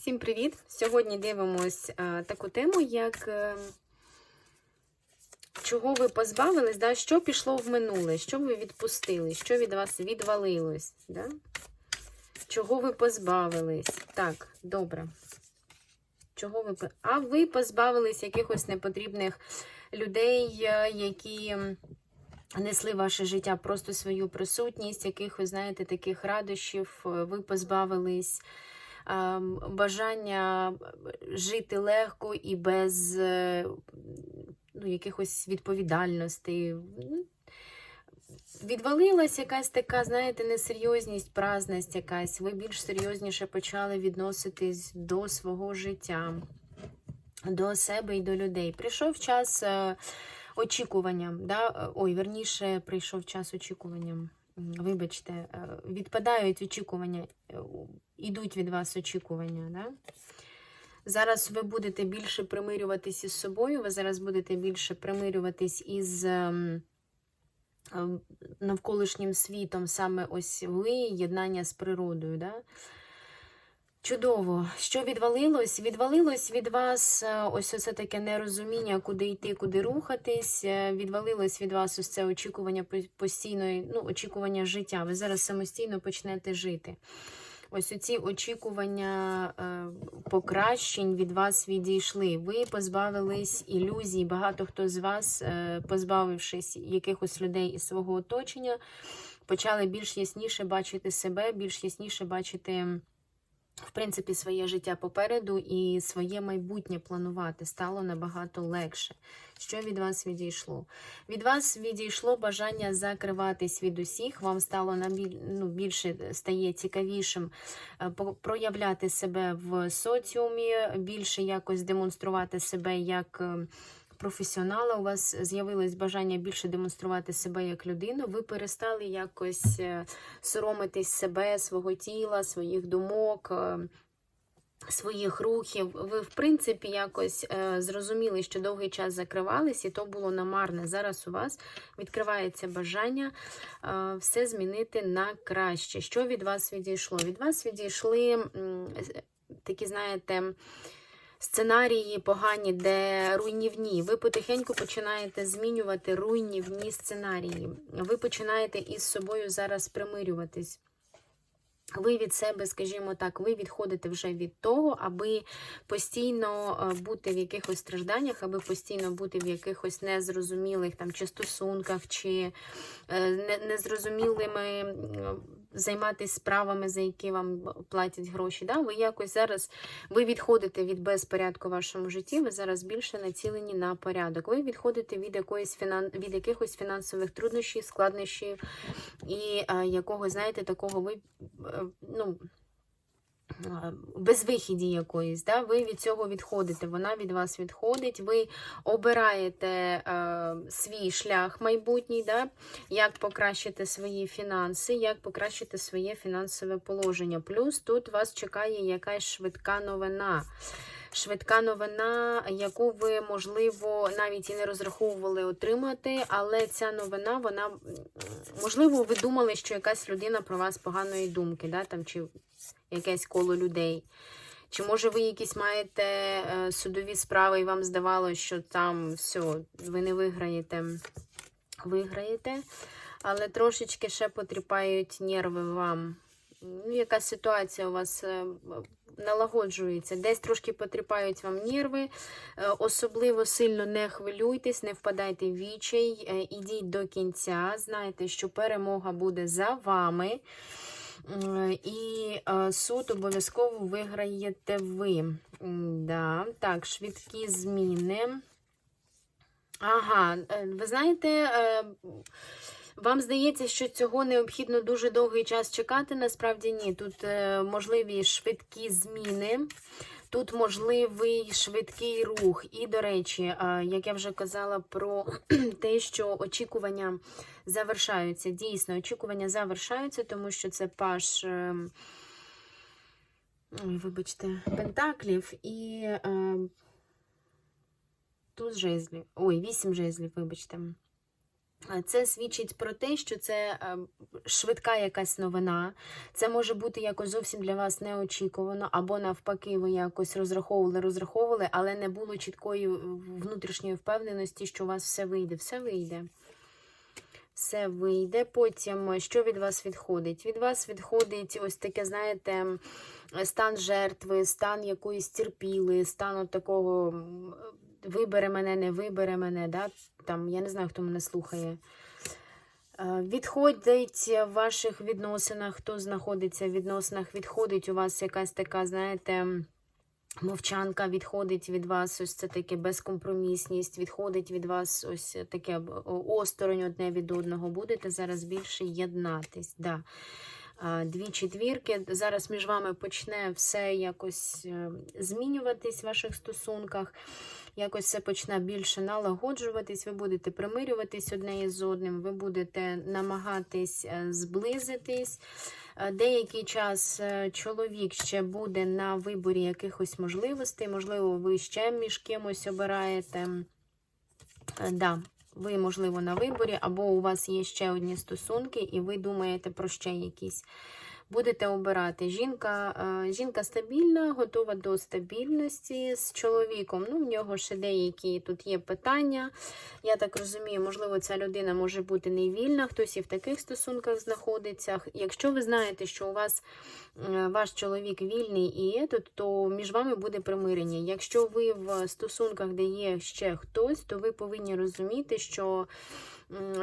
Всім привіт! Сьогодні дивимось а, таку тему, як е, чого ви позбавились, да? що пішло в минуле, що ви відпустили, що від вас відвалилось, да? чого ви позбавились. Так, добре. Чого ви... А ви позбавились якихось непотрібних людей, е, які несли ваше життя просто свою присутність, якихось, знаєте, таких радощів, е, ви позбавились бажання жити легко і без е, ну, якихось відповідальностей. Ну, Відвалилась якась така, знаєте, несерйозність, праздність якась. Ви більш серйозніше почали відноситись до свого життя, до себе і до людей. Прийшов час е, очікування. Да? е, Ой, верніше, прийшов час очікування. Вибачте, е, відпадають очікування, йдуть ідуть від вас очікування. Да? Зараз ви будете більше примирюватись із собою, ви зараз будете більше примирюватись із ем, ем, навколишнім світом, саме ось ви, єднання з природою. Да? Чудово. Що відвалилось? Відвалилось від вас е, ось оце таке нерозуміння, куди йти, куди рухатись. е, Відвалилось від вас ось це очікування по- постійної, ну, очікування життя. Ви зараз самостійно почнете жити. Ось оці очікування е, покращень від вас відійшли. Ви позбавились ілюзій. Багато хто з вас, позбавившись якихось людей із свого оточення, почали більш ясніше бачити себе, більш ясніше бачити. В принципі, своє життя попереду і своє майбутнє планувати стало набагато легше. Що від вас відійшло? Від вас відійшло бажання закриватись від усіх. Вам стало ну, більше стає цікавішим е, проявляти себе в соціумі, більше якось демонструвати себе як. Професіонала, у вас з'явилось бажання більше демонструвати себе як людину. Ви перестали якось е, соромитись себе, свого тіла, своїх думок, е, своїх рухів. Ви, в принципі, якось е, зрозуміли, що довгий час закривались, і то було намарне. Зараз у вас відкривається бажання все змінити на краще. Що від вас відійшло? Від вас відійшли такі, знаєте, сценарії погані, де руйнівні. Ви потихеньку починаєте змінювати руйнівні сценарії. Ви починаєте із собою зараз примирюватись. Ви від себе, скажімо так, ви відходите вже від того, аби постійно е, бути в якихось стражданнях, аби постійно бути в якихось незрозумілих там чи стосунках, чи е, незрозумілими займатися справами, за які вам платять гроші. Да? Ви якось зараз ви відходите від безпорядку в вашому житті, ви зараз більше націлені на порядок. Ви відходите від якоїсь фінан... від якихось фінансових труднощів, складнощів і е, якого, знаєте, такого ви е, ну. Безвихіді якоїсь, да? ви від цього відходите, вона від вас відходить, ви обираєте е, свій шлях майбутній, да? як покращити свої фінанси, як покращити своє фінансове положення. Плюс тут вас чекає якась швидка новина. Швидка новина, яку ви, можливо, навіть і не розраховували отримати, але ця новина, вона, можливо, ви думали, що якась людина про вас поганої думки, да, там, чи якесь коло людей. Чи може ви якісь маєте е, судові справи, і вам здавалося, що там все, ви не виграєте, виграєте, але трошечки ще потріпають нерви вам. Ну, яка ситуація у вас е, налагоджується, десь трошки потріпають вам нерви, Е, особливо сильно не хвилюйтесь, не впадайте в відчай, ідіть до кінця, знайте, що перемога буде за вами. М, І е, суд обов'язково виграєте ви. Да. Так, швидкі зміни. Ага, е, ви знаєте, е, вам здається, що цього необхідно дуже довгий час чекати. Насправді ні. Тут е, можливі швидкі зміни. Тут можливий швидкий рух. І, до речі, як я вже казала про те, що очікування завершаються. Дійсно, очікування завершаються, тому що це паш. е, Ой, вибачте, пентаклів і е, туз жезлів. Ой, вісім жезлів, вибачте. Це свідчить про те, що це е, швидка якась новина. Це може бути якось зовсім для вас неочікувано, або навпаки, ви якось розраховували, розраховували, але не було чіткої е, внутрішньої впевненості, що у вас все вийде. Все вийде. Все вийде. Потім, е, що від вас відходить? Від вас відходить ось таке, знаєте, стан жертви, стан якоїсь терпіли, стан от такого вибере мене, не вибере мене. Да? Там, я не знаю, хто мене слухає. Е, Відходить в ваших відносинах, хто знаходиться в відносинах, відходить у вас якась така, знаєте, мовчанка, відходить від вас ось це таке безкомпромісність, відходить від вас ось таке осторонь одне від одного. Будете зараз більше єднатись. Да. Дві четвірки. Зараз між вами почне все якось е, змінюватись в ваших стосунках. Якось все почне більше налагоджуватись, ви будете примирюватись одне із одним, ви будете намагатись е, зблизитись. Е, Деякий час е, чоловік ще буде на виборі якихось можливостей, можливо, ви ще між кимось обираєте. Да, ви, можливо, на виборі, або у вас є ще одні стосунки, і ви думаєте про ще якісь. Будете обирати. Жінка, е, жінка стабільна, готова до стабільності з чоловіком. Ну, в нього ще деякі тут є питання. Я так розумію, можливо, ця людина може бути не вільна, хтось і в таких стосунках знаходиться. Якщо ви знаєте, що у вас е, ваш чоловік вільний і є тут, то між вами буде примирення. Якщо ви в стосунках, де є ще хтось, то ви повинні розуміти, що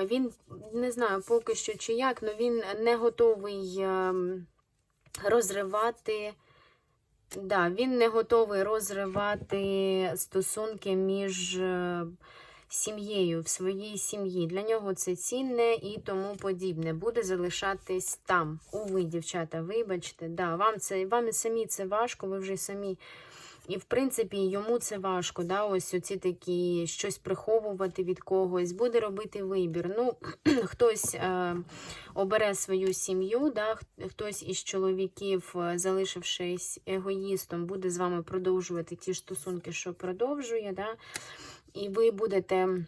він не знаю поки що чи як, але він не готовий ем, розривати. Да, він не готовий розривати стосунки між е, сім'єю в своїй сім'ї. Для нього це цінне і тому подібне. Буде залишатись там. Уви, дівчата, вибачте, да, вам це вам самі це важко, ви вже самі. І, в принципі, йому це важко, да, ось оці такі щось приховувати від когось, буде робити вибір. Ну, хтось е, обере свою сім'ю, да, хтось із чоловіків, е, залишившись егоїстом, буде з вами продовжувати ті стосунки, що продовжує, да, і ви будете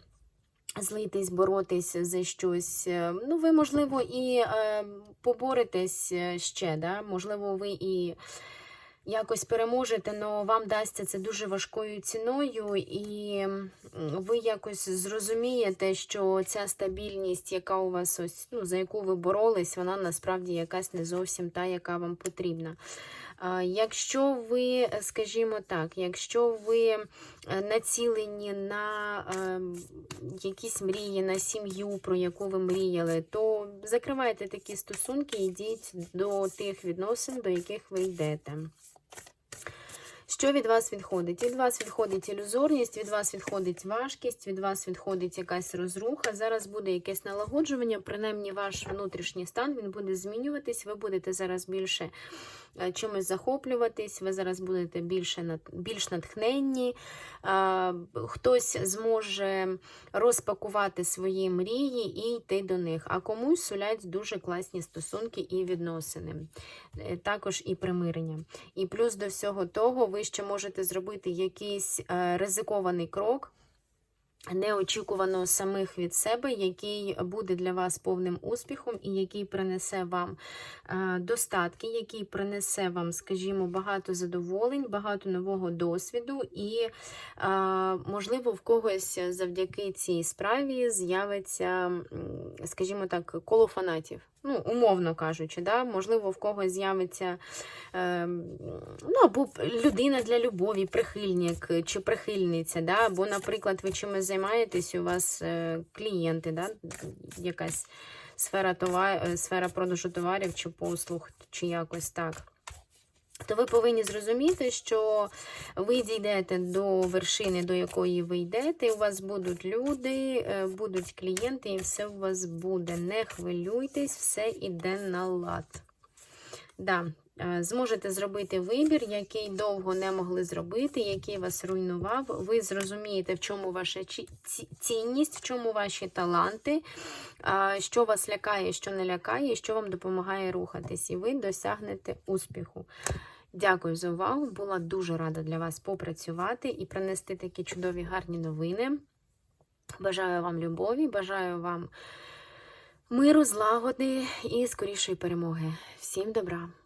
злитись, боротись за щось. Е, Ну, ви, можливо, і е, поборетесь е, ще, да, можливо, ви і якось переможете, але вам дасться це дуже важкою ціною, і ви якось зрозумієте, що ця стабільність, яка у вас ось, ну, за яку ви боролись, вона насправді якась не зовсім та, яка вам потрібна. Якщо ви, скажімо так, якщо ви е, націлені на е, якісь мрії, на сім'ю, про яку ви мріяли, то закривайте такі стосунки і йдіть до тих відносин, до яких ви йдете. Що від вас відходить? Від вас відходить ілюзорність, від вас відходить важкість, від вас відходить якась розруха. Зараз буде якесь налагоджування, принаймні ваш внутрішній стан він буде змінюватись. Ви будете зараз більше е, чимось захоплюватись, ви зараз будете більше більш натхненні. Хтось зможе розпакувати свої мрії і йти до них, а комусь сулять дуже класні стосунки і відносини, Е, також і примирення. І плюс до всього того, ви ще можете зробити якийсь е, ризикований крок. Неочікувано самих від себе, який буде для вас повним успіхом, і який принесе вам е, достатки, який принесе вам, скажімо, багато задоволень, багато нового досвіду, і, е, можливо, в когось завдяки цій справі з'явиться, скажімо так, коло фанатів. Ну, умовно кажучи, да? можливо, в когось з'явиться е, ну, або людина для любові, прихильник чи прихильниця, да? або, наприклад, ви чимось займаєтесь, у вас е, клієнти, да? якась сфера, товар, е, сфера продажу товарів чи послуг, чи якось так. То ви повинні зрозуміти, що ви дійдете до вершини, до якої ви йдете, у вас будуть люди, е, будуть клієнти, і все у вас буде. Не хвилюйтесь, все йде на лад. Да, зможете зробити вибір, який довго не могли зробити, який вас руйнував. Ви зрозумієте, в чому ваша цінність, в чому ваші таланти, що вас лякає, що не лякає, і що вам допомагає рухатись, і ви досягнете успіху. Дякую за увагу. Була дуже рада для вас попрацювати і принести такі чудові гарні новини. Бажаю вам любові, бажаю вам миру, злагоди і скорішої перемоги. Всім добра!